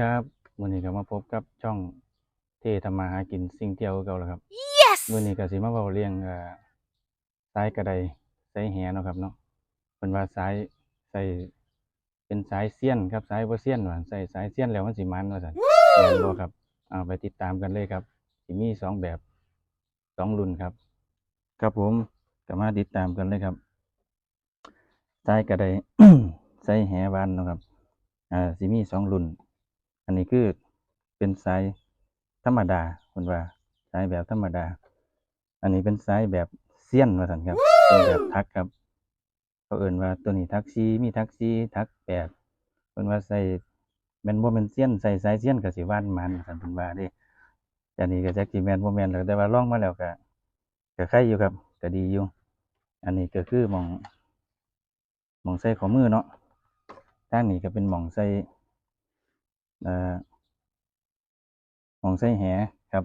ครับมื้อนี้ก็มาพบกับช่องเททำมาหากินสิ่งเที่ยวคือเก่าแล้วครับ Yes! มื้อนี้ก็สิมาเว้าเรื่องเอ่อสายกระไดสายแหเนาะครับเนาะเพิ่นว่าสายใส่เป็นสายเสี้ยนครับสายบ่เสี้ยนว่าใส่สายเสี้ยนแล้วมันสิมันว่าซั่นแม่นบ่ครับเอาไปติดตามกันเลยครับสิมีสองแบบสองรุ่นครับ ครับผมก็มาติดตามกันเลยครับสายกระไดสายแหวานเนาะครับอ่าสิมีสองรุ่น อันนี้คือเป็นสายธรรมดาคุณว่าสายแบบธรรมดา อันนี้เป็นสายแบบเซียนว่าสันครับเป็นแบบทักครับเขาเอิ่นว่าตัวนี้ทักซีมีทักซีทักแปดเพิ่นว่าใส่แม่นบ่แม่นเซียนใส่สายเซียนก็สิว่านมันว่าซั่นเพิ่นว่าเด้แต่อันนี้ก็จักสิแม่นบ่แม่นแล้วแต่ว่าลองมาแล้วก็ก็ใครอยู่ครับก็ดีอยู่ อันนี้ก็คือหม่องหม่องใส่ข้อมือเนาะทางนี้ก็เป็นหม่องใส่เอ่อ หม่องใส่แหครับ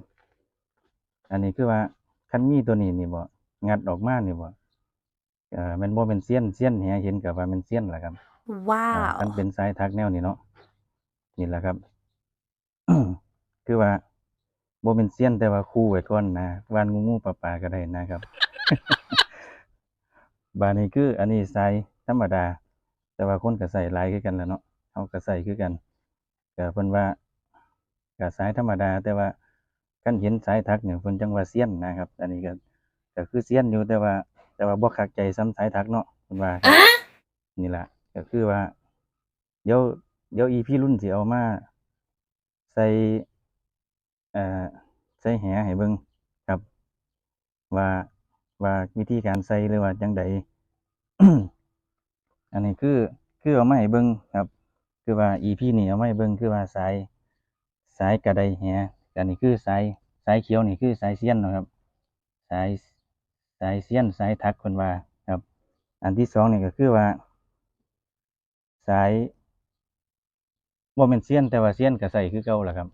อันนี้คือว่าคันมีตัวนี้นี่บ่งัดออกมานี่บ่เอ่อแมันบ่เป็นเสี้ยนเสี้ยนแหเห็นก็ว่ามันเสี้ยนล่ะครับอ่าคัน Wow. เป็นสายทักแนวนี้เนาะนี่แหละครับคือว่าบ่เป็นเสี้ยนแต่ว่าคู่ไว้ก่อนนะวานงูๆปลาๆก็ได้นะครับบาดนี้คืออันนี้สายธรรมดา แต่ว่าคนก็ใส่หลายคือกันแหล้วเนาะเฮาก็ใส่คือกัน ก็เพิ่นว่าก็สายธรรมดา แต่ว่าคันเห็นสายทักเนี่ยเพิ่นจังว่าเซียนนะครับ อันนี้ก็ก็คือเซียนอยู่แต่ว่า แต่ว่าบ่คักใจซ้ำสายทักเนาะเพิ่นว่าครับนี่ล่ะก็คือว่า เดี๋ยวเดี๋ยว EP รุ่นสิเอามาใส่เอ่อใส่แหให้เบิ่งครับ ว่าว่าวิธีการใส่หรือว่าจังใดอันนี้คือคือเอามาให้เบิ่งครับ คือว่า EP นี่เอามาให้เบิ่งคือว่าสายสายกระไดแหอันนี้คือสายสายเขียวนี่คือสายเสี้ยนนะครับ สายสายเสี้ยนสายทักคนว่าครับ อันที่สองนี่ก็คือว่า สายบ่แม่นเสี้ยนแต่ว่าเสี้ยนก็ใส่คือเก่าล่ะครับ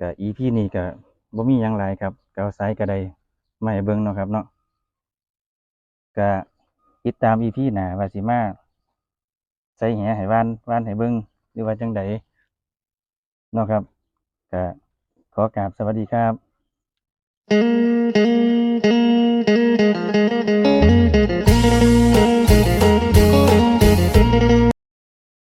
ก็ EP นี้ก็บ่มีหยังหลายครับก็เอาสายกระไดมาให้เบิ่งเนาะครับเนาะก็ติดตาม EP หน้าว่าสิมา ส่แหให้ว่านว่านให้เบิ้งหรือว่าจังใดเนาะครับก็ขอกราบสวัสดีครับ